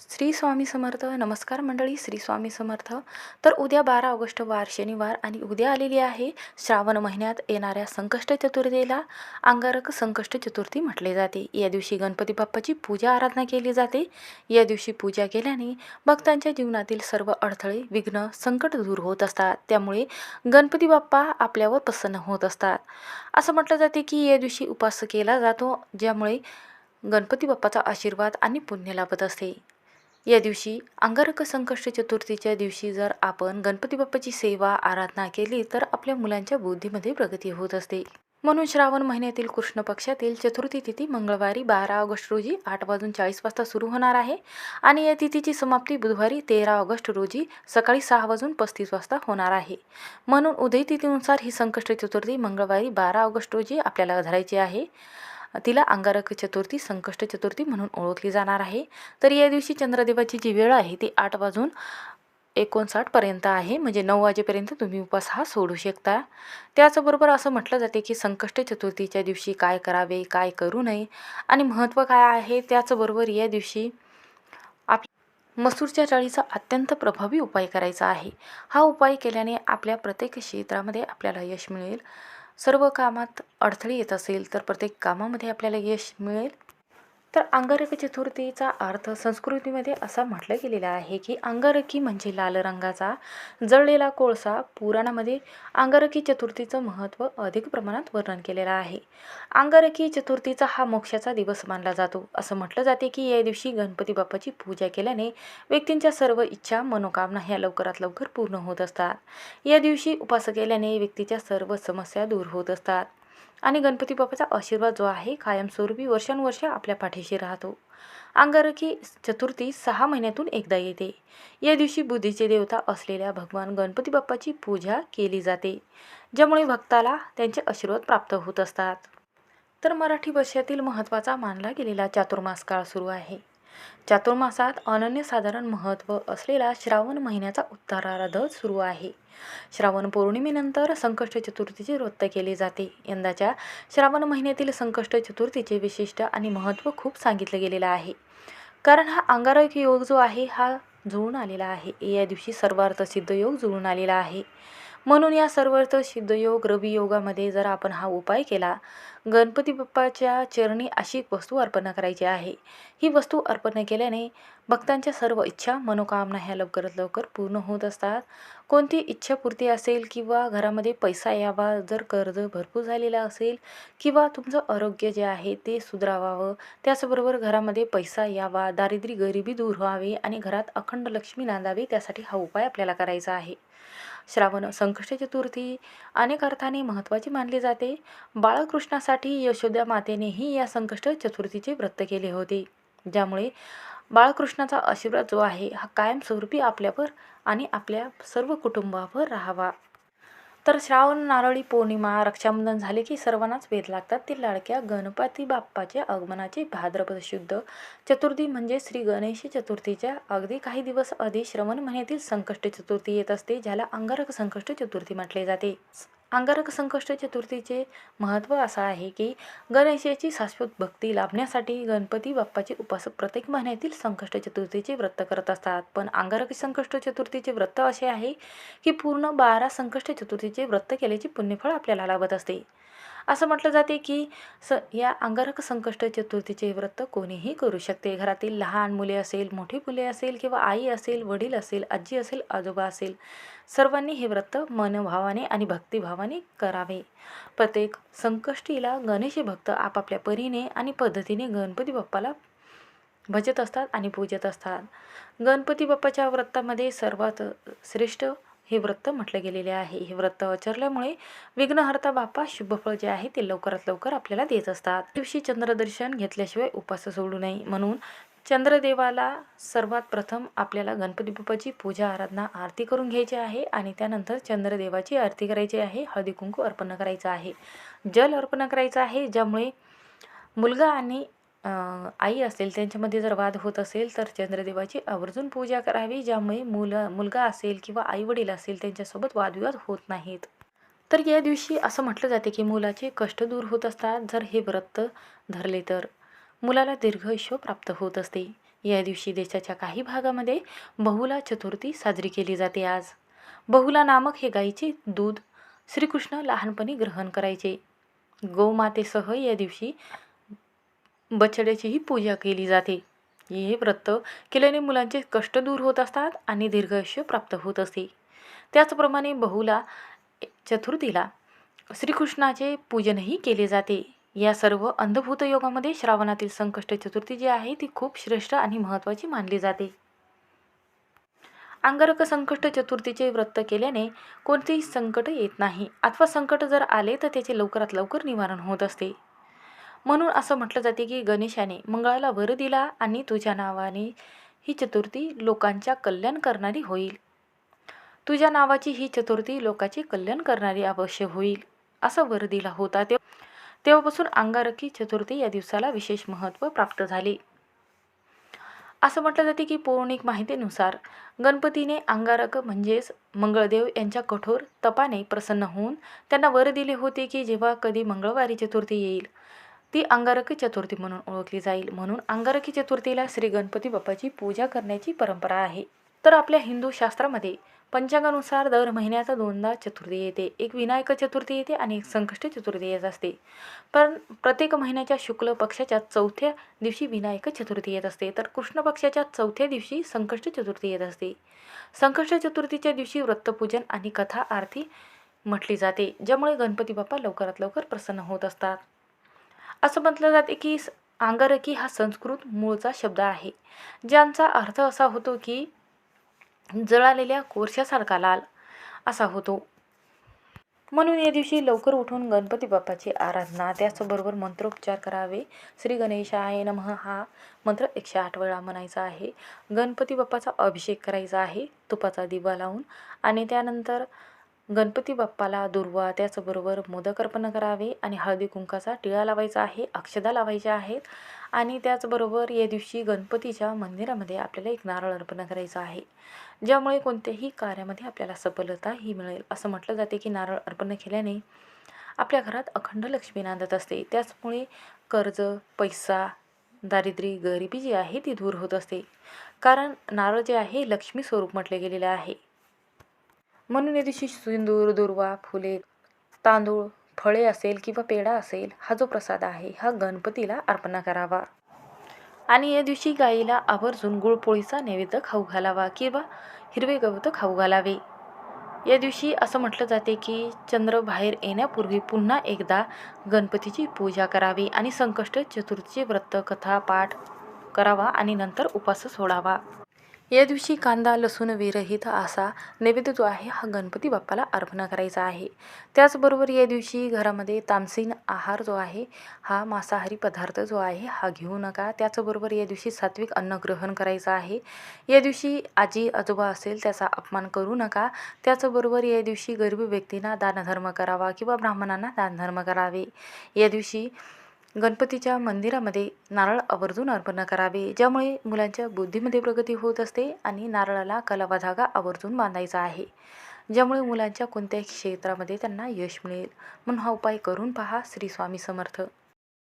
श्री स्वामी समर्थ. नमस्कार मंडळी श्री स्वामी समर्थ. तर उद्या बारा ऑगस्ट वार शनिवार आणि उद्या आलेली आहे श्रावण महिन्यात येणाऱ्या संकष्ट चतुर्थीला. अंगारक संकष्ट चतुर्थी म्हटले जाते. या दिवशी गणपती बाप्पाची पूजा आराधना केली जाते. या दिवशी पूजा केल्याने भक्तांच्या जीवनातील सर्व अडथळे विघ्न संकट दूर होत असतात. त्यामुळे गणपती बाप्पा आपल्यावर प्रसन्न होत असतात. असं म्हटलं जाते की या दिवशी उपास केला जातो ज्यामुळे गणपती बाप्पाचा आशीर्वाद आणि पुण्य लाभत असते. या दिवशी अंगारक संकष्ट चतुर्थीच्या दिवशी जर आपण गणपती बाप्पाची सेवा आराधना केली तर आपल्या मुलांच्या बुद्धीमध्ये प्रगती होत असते. म्हणून श्रावण महिन्यातील कृष्ण पक्षातील चतुर्थी तिथी मंगळवारी बारा ऑगस्ट रोजी आठ वाजून चाळीस वाजता सुरू होणार आहे. आणि या तिथीची समाप्ती बुधवारी तेरा ऑगस्ट रोजी सकाळी सहा वाजून पस्तीस वाजता होणार आहे. म्हणून उदय तिथीनुसार ही संकष्ट चतुर्थी मंगळवारी बारा ऑगस्ट रोजी आपल्याला धरायची आहे. तिला अंगारक चतुर्थी संकष्ट चतुर्थी म्हणून ओळखली जाणार आहे. तर या दिवशी चंद्रदेवाची जी वेळ आहे ती आठ वाजून एकोणसाठपर्यंत आहे. म्हणजे नऊ वाजेपर्यंत तुम्ही उपास हा सोडू शकता. त्याचबरोबर असं म्हटलं जाते की संकष्ट चतुर्थीच्या दिवशी काय करावे काय करू नये आणि महत्त्व काय आहे त्याचबरोबर या दिवशी आप मसूरच्या चाळीचा अत्यंत प्रभावी उपाय करायचा आहे. हा उपाय केल्याने आपल्या प्रत्येक क्षेत्रामध्ये आपल्याला यश मिळेल. सर्व कामात अडथळे येत असेल तर प्रत्येक कामामध्ये आपल्याला यश मिळेल. तर अंगारकी चतुर्थीचा अर्थ संस्कृतीमध्ये असा म्हटलं गेलेला आहे की अंगारकी म्हणजे लाल रंगाचा जळलेला कोळसा. पुराणामध्ये अंगारकी चतुर्थीचं महत्त्व अधिक प्रमाणात वर्णन केलेलं आहे. अंगारकी चतुर्थीचा हा मोक्षाचा दिवस मानला जातो. असं म्हटलं जाते की या दिवशी गणपती बाप्पाची पूजा केल्याने व्यक्तींच्या सर्व इच्छा मनोकामना ह्या लवकरात लवकर पूर्ण होत असतात. या दिवशी उपास केल्याने व्यक्तीच्या सर्व समस्या दूर होत असतात. आणि गणपती बाप्पाचा आशीर्वाद जो आहे कायमस्वरूपी वर्षानुवर्ष आपल्या पाठीशी राहतो. अंगारकी चतुर्थी सहा महिन्यातून एकदा येते. या दिवशी बुद्धीचे देवता असलेल्या भगवान गणपती बाप्पाची पूजा केली जाते ज्यामुळे भक्ताला त्यांचे आशीर्वाद प्राप्त होत असतात. तर मराठी भाषेतील महत्त्वाचा मानला गेलेला चातुर्मास काळ सुरू आहे. चातुर्मासात अनन्यसाधारण महत्त्व असलेला श्रावण महिन्याचा उत्तरार्ध सुरू आहे. श्रावण पौर्णिमेनंतर संकष्ट चतुर्थीचे व्रत केले जाते. यंदाच्या श्रावण महिन्यातील संकष्ट चतुर्थीचे विशिष्ट आणि महत्त्व खूप सांगितलं गेलेलं आहे. कारण हा अंगारक योग जो आहे हा जुळून आलेला आहे. या दिवशी सर्वार्थ सिद्ध योग जुळून आलेला आहे. म्हणून या सर्वर्थ सिद्धयोग रवी योगामध्ये जर आपण हा उपाय केला गणपती बाप्पाच्या चरणी अशी वस्तू अर्पण करायची आहे. ही वस्तू अर्पण केल्याने भक्तांच्या सर्व इच्छा मनोकामना ह्या लवकरात लवकर पूर्ण होत असतात. कोणती इच्छापूर्ती असेल किंवा घरामध्ये पैसा यावा जर कर्ज भरपूर झालेला असेल किंवा तुमचं आरोग्य जे आहे ते सुधारावावं त्याचबरोबर घरामध्ये पैसा यावा दारिद्र्य गरिबी दूर व्हावी आणि घरात अखंड लक्ष्मी नांदावी त्यासाठी हा उपाय आपल्याला करायचा आहे. श्रावण संकष्ट चतुर्थी अनेक अर्थाने महत्त्वाची मानली जाते. बाळकृष्णासाठी यशोदा मातेनेही या संकष्ट चतुर्थीचे व्रत केले होते. ज्यामुळे बाळकृष्णाचा आशीर्वाद जो आहे हा कायमस्वरूपी आपल्यावर आणि आपल्या सर्व कुटुंबावर राहावा. तर श्रावण नारळी पौर्णिमा रक्षाबंधन झाले की सर्वांनाच वेध लागतात. ते लाडक्या गणपती बाप्पाच्या आगमनाची भाद्रपद शुद्ध चतुर्थी म्हणजे श्री गणेश चतुर्थीच्या अगदी काही दिवस आधी श्रवण महिन्यातील संकष्ट चतुर्थी येत असते ज्याला अंगारक संकष्ट चतुर्थी म्हटले जाते. अंगारक संकष्ट चतुर्थीचे महत्त्व असं आहे की गणेशाची शाश्वत भक्ती लाभण्यासाठी गणपती बाप्पाचे उपासक प्रत्येक महिन्यातील संकष्ट चतुर्थीचे व्रत करत असतात. पण अंगारक संकष्ट चतुर्थीचे व्रत असे आहे की पूर्ण बारा संकष्ट चतुर्थीचे व्रत केल्याचे पुण्यफळ आपल्याला लाभत असते. असं म्हटलं जाते की स या अंगारक संकष्ट चतुर्थीचे व्रत कोणीही करू शकते. घरातील लहान मुले असेल मोठी मुले असेल किंवा आई असेल वडील असेल आजी असेल आजोबा असेल सर्वांनी हे व्रत मनभावाने आणि भक्तिभावाने करावे. प्रत्येक संकष्टीला गणेश भक्त आपापल्या परीने आणि पद्धतीने गणपती बाप्पाला भजत असतात आणि पूजत असतात. गणपती बाप्पाच्या व्रतामध्ये सर्वात श्रेष्ठ हे व्रत म्हटलं गेलेले आहे. हे व्रत आचरल्यामुळे विघ्नहर्ता बाप्पा शुभफळ जे आहे ते लवकरात लवकर आपल्याला देत असतात. दिवशी चंद्रदर्शन घेतल्याशिवाय उपास सोडू नये. म्हणून चंद्रदेवाला सर्वात प्रथम आपल्याला गणपती बाप्पाची पूजा आराधना आरती करून घ्यायची आहे आणि त्यानंतर चंद्रदेवाची आरती करायची आहे. हळदी कुंकू अर्पण करायचं आहे. जल अर्पण करायचं आहे ज्यामुळे मुलगा आणि आई असेल त्यांच्यामध्ये जर वाद होत असेल तर चंद्रदेवाची आवर्जून पूजा करावी ज्यामुळे मुलं मुलगा असेल किंवा आईवडील असेल त्यांच्यासोबत वादविवाद होत नाहीत. तर या दिवशी असं म्हटलं जाते की मुलाचे कष्ट दूर होत असतात जर हे व्रत धरले तर. मुलाला दीर्घ प्राप्त होत असते. या दिवशी देशाच्या काही भागामध्ये बहुला चतुर्थी साजरी केली जाते आज. बहुला नामक हे गाईचे दूध श्रीकृष्ण लहानपणी ग्रहण करायचे. गोमातेसह या दिवशी बछड्याचीही पूजा केली जाते. हे व्रत केल्याने मुलांचे कष्ट दूर होत असतात आणि दीर्घायुष्य प्राप्त होत असते. त्याचप्रमाणे बहुला चतुर्थीला श्रीकृष्णाचे पूजनही केले जाते. या सर्व अंधभूत योगामध्ये श्रावणातील संकष्ट चतुर्थी जी आहे ती खूप श्रेष्ठ आणि महत्त्वाची मानली जाते. अंगारक संकष्ट चतुर्थीचे व्रत केल्याने कोणतेही संकट येत नाही. अथवा संकट जर आले तर त्याचे लवकरात लवकर निवारण होत असते. म्हणून असं म्हटलं जाते की गणेशाने मंगळाला वर दिला आणि तुझ्या नावाने ही चतुर्थी लोकांच्या कल्याण करणारी होईल. तुझ्या नावाची ही चतुर्थी लोकांचे कल्याण करणारी अवश्य होईल. असं वर दिला होता ते तेव्हापासून अंगारकी चतुर्थी या दिवसाला विशेष महत्त्व प्राप्त झाले. असं म्हटलं जाते की पौराणिक माहितीनुसार गणपतीने अंगारक म्हणजेच मंगळदेव यांच्या कठोर तपाने प्रसन्न होऊन त्यांना वर दिले होते की जेव्हा कधी मंगळवारी चतुर्थी येईल ती अंगारकी चतुर्थी म्हणून ओळखली जाईल. म्हणून अंगारकी चतुर्थीला श्री गणपती बाप्पाची पूजा करण्याची परंपरा आहे. तर आपल्या हिंदू शास्त्रामध्ये पंचांगानुसार दर महिन्याचा दोनदा चतुर्थी येते. एक विनायक चतुर्थी येते आणि एक संकष्ट चतुर्थी येत असते. पण प्रत्येक महिन्याच्या शुक्ल पक्षाच्या चौथ्या दिवशी विनायक चतुर्थी येत असते. तर कृष्ण पक्षाच्या चौथ्या दिवशी संकष्ट चतुर्थी येत असते. संकष्ट चतुर्थीच्या दिवशी व्रतपूजन आणि कथा आरती म्हटली जाते ज्यामुळे गणपती बाप्पा लवकरात लवकर प्रसन्न होत असतात. असं म्हटलं जाते की अंगारकी हा संस्कृत मूळचा शब्द आहे. ज्यांचा अर्थ असा होतो की जळालेल्या कोळशासारखा लाल असा होतो. म्हणून या दिवशी लवकर उठून गणपती बाप्पाची आराधना त्याचबरोबर मंत्रोपचार करावे. श्री गणेशाय नमः हा मंत्र एकशे आठ वेळा म्हणायचा आहे. गणपती बाप्पाचा अभिषेक करायचा आहे तुपाचा दिवा लावून. आणि त्यानंतर गणपती बाप्पाला दुर्वा त्याचबरोबर मोदक अर्पण करावे आणि हळदी कुंकाचा टिळा लावायचा आहे अक्षदा लावायच्या आहेत आणि त्याचबरोबर या दिवशी गणपतीच्या मंदिरामध्ये आपल्याला एक नारळ अर्पण करायचं आहे. ज्यामुळे कोणत्याही कार्यामध्ये आपल्याला सफलता ही मिळेल. असं म्हटलं जाते की नारळ अर्पण केल्याने आपल्या घरात अखंड लक्ष्मी नांदत असते. त्याचमुळे कर्ज पैसा दारिद्र्य गरिबी जी आहे ती दूर होत असते. कारण नारळ जे आहे लक्ष्मी स्वरूप म्हटले गेलेले आहे. म्हणून या दिवशी सिंदूर दुर्वा फुले तांदूळ फळे असेल किंवा पेढा असेल हा जो प्रसाद आहे हा गणपतीला अर्पण करावा. आणि या दिवशी गाईला आवर्जून गुळपोळीचा नैवेद्य खाऊ घालावा किंवा हिरवे गवत खाऊ घालावे. या दिवशी असं म्हटलं जाते की चंद्र बाहेर येण्यापूर्वी पुन्हा एकदा गणपतीची पूजा करावी आणि संकष्ट चतुर्थी व्रत कथा पाठ करावा आणि नंतर उपास सोडावा. या दिवशी कांदा लसूण विरहित असा नैवेद्य जो आहे हा गणपती बाप्पाला अर्पण करायचा आहे. त्याचबरोबर या दिवशी घरामध्ये तामसीन आहार जो आहे हा मांसाहारी पदार्थ जो आहे हा घेऊ नका. त्याचबरोबर या दिवशी सात्विक अन्न ग्रहण करायचं आहे. या दिवशी आजी आजोबा असेल त्याचा अपमान करू नका. त्याचबरोबर या दिवशी गरीब व्यक्तींना दानधर्म करावा किंवा ब्राह्मणांना दानधर्म करावे. या दिवशी गणपतीच्या मंदिरामध्ये नारळ आवर्जून अर्पण करावे. ज्यामुळे मुलांच्या बुद्धीमध्ये प्रगती होत असते आणि नारळाला कलावा धागा आवर्जून बांधायचा आहे. ज्यामुळे मुलांच्या कोणत्याही क्षेत्रामध्ये त्यांना यश मिळेल. म्हणून हा उपाय करून पहा श्री स्वामी समर्थ.